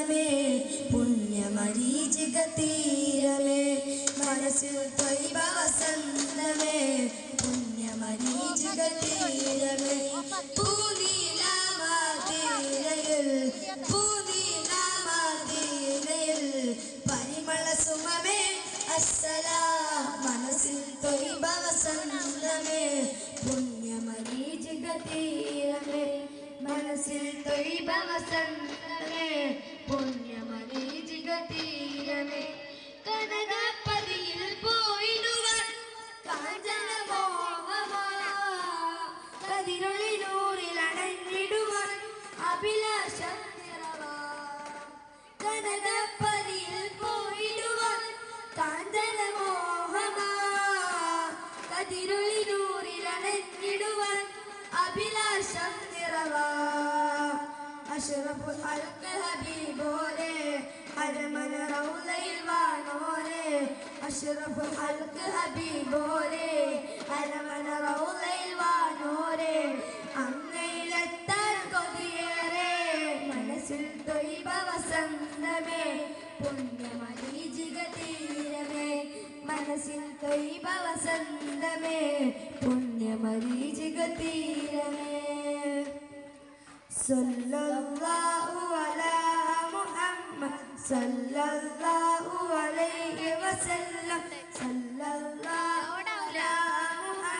വസന്തമേ പുണ്യമരീചിക തീരമേ മനസ്സിൽ വസന്തമേ പുണ്യമരീചിക തീരമേ പൂനീലാമാതീരയിൽ പൂനീലാമാതീരയിൽ പരിമള സുമമേ. അസല മനസ്സിൽ ത്വൈബ വസന്തമേ പുണ്യമരീചിക തീരമേ മനസ്സിൽ ത്വൈബ വസന്തമേ പുണ്യമരീചിക തീരമേ കനകപ്പതിയിൽ പോയിടുവൻ കാഞ്ചന കതിരൊളിനൂറിൽ അഭിലാഷം കനകപ്പതിയിൽ പോയിടുവൻ കാഞ്ചന മോഹമാ അഭിലാഷം നിറവാ അഷ്റഫുൽ ഹൽക്ക് ഹബീബോരെ അരമന റൗലയിൽ വാണോരെ. അഷ്റഫുൽ ഹൽക്ക് ഹബീബോരെ അരമന റൗലയിൽ വാണോരെ. അങ്ങയിലെത്താൻ കൊതിയേറെ മനസ്സിൽ തൊയ്ബ വസന്തമേ. പുണ്യമരീചിക തീരമേ മനസ്സിൽ കൈവ വസന്തമേ പുണ്യമരീചിക തീരമേ സല്ലല്ലാഹു അലാ മുഹമ്മദ് സല്ലല്ലാഹു അലൈഹി വസല്ലം